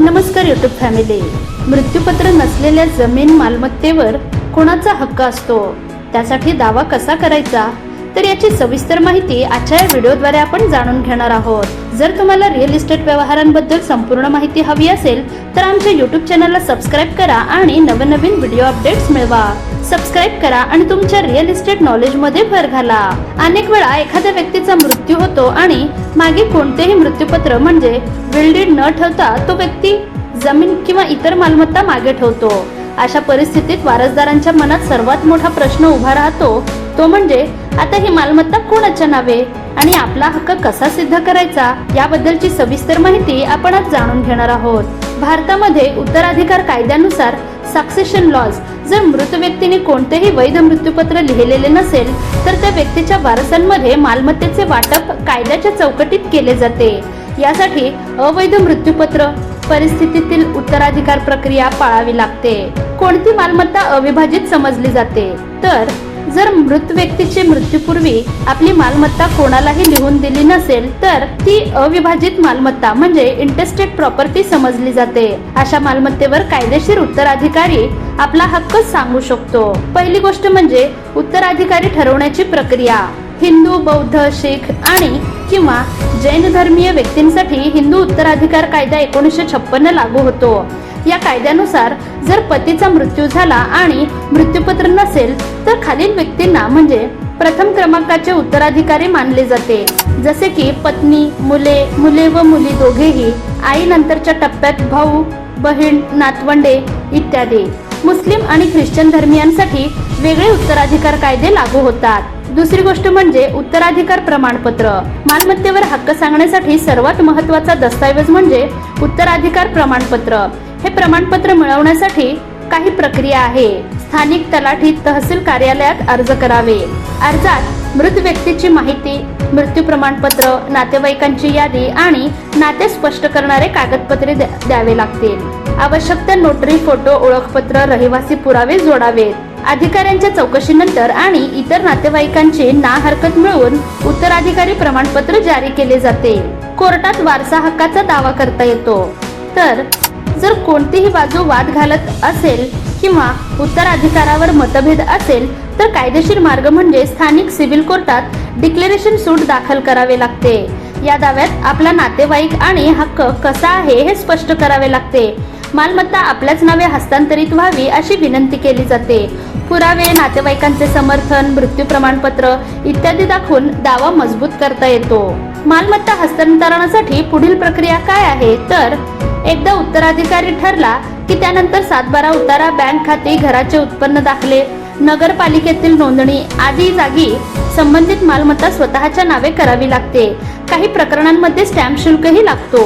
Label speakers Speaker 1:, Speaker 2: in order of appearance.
Speaker 1: नमस्कार YouTube family मृत्यूपत्र नसलेल्या जमीन मालमत्तेवर कोणाचा हक्क असतो? त्यासाठी दावा कसा करायचा? तर याची सविस्तर माहिती आजच्या या व्हिडिओद्वारे आपण जाणून घेणार आहोत. जर तुम्हाला रिअल इस्टेट व्यवहारांबद्दल संपूर्ण माहिती हवी असेल तर आमच्या युट्यूब चॅनलला सबस्क्राईब करा आणि नवनवीन व्हिडिओ अपडेट्स मिळवा. सबस्क्राईब करा आणि तुमच्या रिअल इस्टेट नॉलेजमध्ये भर घाला. अनेक वेळा एखाद्या व्यक्तीचा मृत्यू होतो आणि मागे कोणतेही मृत्यूपत्र म्हणजे विल्डेड न ठेवता तो व्यक्ती जमीन किंवा इतर मालमत्ता मागे ठेवतो. अशा परिस्थितीत वारसदारांच्या मनात सर्वात मोठा प्रश्न उभा राहतो तो म्हणजे आता ही मालमत्ता कोणाच्या नावे आणि आपला हक्क कसा सिद्ध करायचा याबद्दलची सविस्तर माहिती आपण आज जाणून घेणार आहोत. भारतामध्ये उत्तराधिकार कायद्यानुसार सक्सेशन लॉज जर मृत व्यक्तीने कोणतेही वैध मृत्यूपत्र लिहिलेले नसेल तर त्या व्यक्तीच्या वारसांमध्ये मालमत्तेचे वाटप कायद्याच्या चौकटीत केले जाते. यासाठी अवैध मृत्यूपत्र परिस्थितीतील उत्तराधिकार प्रक्रिया पाळावी लागते. कोणती मालमत्ता अविभाजित समजली जाते? तर जर मृत व्यक्तीची मृत्यूपूर्वी आपली मालमत्ता कोणालाही लिहून दिली नसेल तर ती अविभाजित मालमत्ता म्हणजे इंटरेस्टेड प्रॉपर्टी समजली जाते. अशा मालमत्तेवर कायदेशीर उत्तराधिकारी आपला हक्क सांगू शकतो. पहिली गोष्ट म्हणजे उत्तराधिकारी ठरवण्याची प्रक्रिया. हिंदू बौद्ध शीख आणि किंवा जैन धर्मीय व्यक्तींसाठी हिंदू उत्तराधिकार कायदा एकोणीसशे छप्पन्न लागू होतो. या कायद्यानुसार जर पतीचा मृत्यू झाला आणि मृत्यूपत्र नसेल तर खालील व्यक्तींना म्हणजे प्रथम क्रमांकाचे उत्तराधिकारी मानले जाते. जसे की पत्नी मुले मुले व मुली दोघेही आई नंतरच्या टप्प्यात भाऊ बहीण नातवंडे इत्यादी. मुस्लिम आणि ख्रिश्चन धर्मियांसाठी वेगळे उत्तराधिकार कायदे लागू होतात. दुसरी गोष्ट म्हणजे उत्तराधिकार प्रमाणपत्र. मालमत्तेवर हक्क सांगण्यासाठी सर्वात महत्त्वाचा दस्तऐवज म्हणजे उत्तराधिकार प्रमाणपत्र. हे प्रमाणपत्र मिळवण्यासाठी काही प्रक्रिया आहे. स्थानिक तलाठी तहसील कार्यालयात अर्ज करावे. अर्जात मृत व्यक्तीची माहिती मृत्यू प्रमाणपत्र नातेवाईकांची यादी आणि नाते स्पष्ट करणारे कागदपत्रे द्या- द्यावे लागतील. आवश्यक त्या नोटरी फोटो ओळखपत्र रहिवासी पुरावे जोडावेत. अधिकाऱ्यांच्या चौकशीनंतर आणि इतर नातेवाईकांची ना हरकत मिळवून उत्तराधिकारी प्रमाणपत्र जारी केले जाते. कोर्टात वारसा हक्काचा दावा करता येतो. तर जर कोणतीही बाजू वाद घालत असेल किंवा उत्तराधिकारावर मतभेद असेल तर कायदेशीर मार्ग म्हणजे स्थानिक सिव्हिल कोर्टात डिक्लेरेशन सूट दाखल करावे लागते. या दाव्यात आपला नातेवाईक आणि हक्क कसा आहे हे स्पष्ट करावे लागते. मालमत्ता आपल्याच नावे हस्तांतरित व्हावी अशी विनंती केली जाते. पुरावे नातेवाईकांचे समर्थन मृत्यू प्रमाणपत्र इत्यादी दाखवून दावा मजबूत करता येतो. मालमत्ता हस्तांतरणासाठी पुढील प्रक्रिया काय आहे? तर एकदा उत्तराधिकारी ठरला की त्यानंतर सातबारा उतारा बँक खाते घराचे उत्पन्न दाखले. नगरपालिकेतील नोंदणी आदी जागी संबंधित मालमत्ता स्वतःच्या नावे करावी लागते. काही प्रकरणांमध्ये स्टॅम्प शुल्कही लागतो.